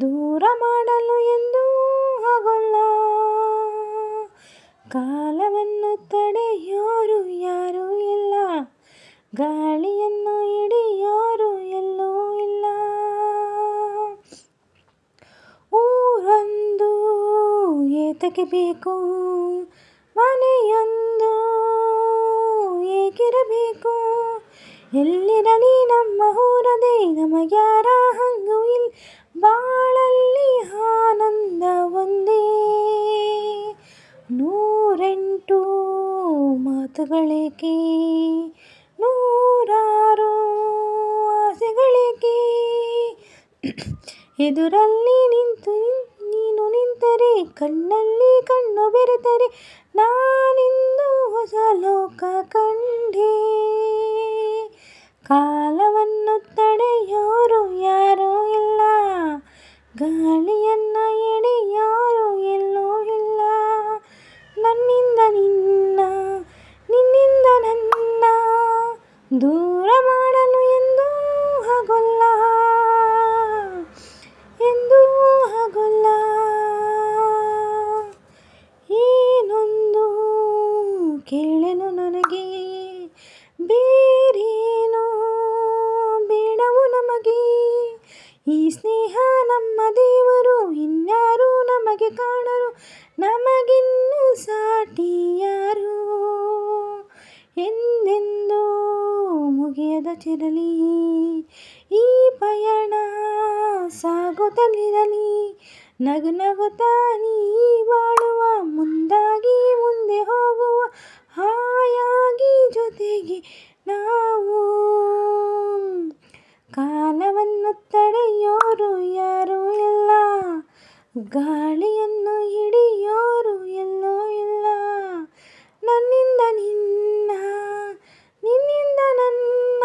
ದೂರ ಮಾಡಲು ಎಂದೂ ಆಗೋಲ್ಲ. ಕಾಲವನ್ನು ತಡೆಯೋರು ಯಾರೂ ಇಲ್ಲ. ಗಾಳಿಯನ್ನು ಹಿಡಿಯೋರು ಎಲ್ಲೂ ಇಲ್ಲ. ಊರೊಂದು, ಏತಕ್ಕೆ ಬೇಕು? ಮನೆಯೊಂದು ಏಕಿರಬೇಕು ಎಲ್ಲಿರಲಿ ನಮ್ಮ ಊರದೇ? ನಮಗ್ಯಾರ ನೂರೆಂಟು ಮಾತುಗಳಿಗೆ, ನೂರಾರು ಆಸೆಗಳಿಗೆ. ಎದುರಲ್ಲಿ ನಿಂತು ನೀನು ನಿಂತರೆ, ಕಣ್ಣಲ್ಲಿ ಕಣ್ಣು ಬೆರೆತರೆ ನಾನಿಂದು ಹೊಸ ಲೋಕ ಕಂಡೆ. ಕಾಲವನ್ನು ತಡೆಯೋರು ಯಾರೂ ಇಲ್ಲ, ಗಾಳಿಯನ್ನು ಹಿಡಿಯೋರು ದೂರ ಮಾಡಲು ಎಂದೂ ಹಗೊಲ್ಲ ಎಂದೂ ಹಗುಲ್ಲ ಏನೊಂದು ಕೇಳೆನು ನನಗೆ ಬೇರೇನು ಬೇಡವು ನಮಗೆ. ಈ ಸ್ನೇಹ ನಮ್ಮ ದೇವರು, ಇನ್ಯಾರು ನಮಗೆ ಕಾಣರು, ನಮಗಿನ್ನು ಸಾಟಿ ಎಂದು ಮುಗಿಯದ ಚಿರಲಿ, ಈ ಪಯಣ ಸಾಗುತ್ತಲಿರಲಿ ನಗು ನಗುತ್ತಾ ನೀ ಬಾಳುವ, ಮುಂದಾಗಿ ಮುಂದೆ ಹೋಗುವ ಹಾಯಾಗಿ ಜೊತೆಗೆ ನಾವು. ಕಾಲವನ್ನು ತಡೆಯೋರು ಯಾರೂ ಇಲ್ಲ ಗಾಳಿಯನ್ನು ಹಿಡಿಯೋರು ಎಲ್ಲೂ ಇಲ್ಲ ನನ್ನಿಂದ ನಿನ್ನ ನಿನ್ನಿಂದ ನನ್ನ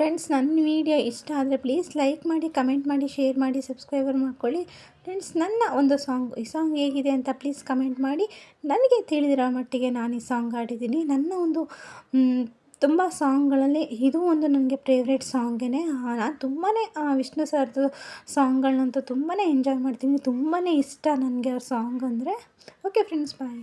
ಫ್ರೆಂಡ್ಸ್ ನನ್ನ ವಿಡಿಯೋ ಇಷ್ಟ ಆದರೆ ಪ್ಲೀಸ್ ಲೈಕ್ ಮಾಡಿ ಕಮೆಂಟ್ ಮಾಡಿ ಶೇರ್ ಮಾಡಿ ಸಬ್ಸ್ಕ್ರೈಬರ್ ಮಾಡ್ಕೊಳ್ಳಿ. ಫ್ರೆಂಡ್ಸ್ ನನ್ನ ಒಂದು ಸಾಂಗ್ ಈ ಸಾಂಗ್ ಹೇಗಿದೆ ಅಂತ ಪ್ಲೀಸ್ ಕಮೆಂಟ್ ಮಾಡಿ. ನನಗೆ ತಿಳಿದಿರೋ ಮಟ್ಟಿಗೆ ನಾನು ಈ ಸಾಂಗ್ ಆಡಿದ್ದೀನಿ ನನ್ನ ಒಂದು ತುಂಬ ಸಾಂಗ್ಗಳಲ್ಲಿ ಇದು ಒಂದು ನನಗೆ ಫೇವ್ರೇಟ್ ಸಾಂಗೇ ನಾನು ತುಂಬಾ ವಿಷ್ಣು ಸರ್ದು ಸಾಂಗ್ಗಳನ್ನಂತೂ ತುಂಬಾ ಎಂಜಾಯ್ ಮಾಡ್ತೀನಿ. ತುಂಬಾ ಇಷ್ಟ ನನಗೆ ಅವ್ರ ಸಾಂಗ್ ಅಂದರೆ. Okay friends bye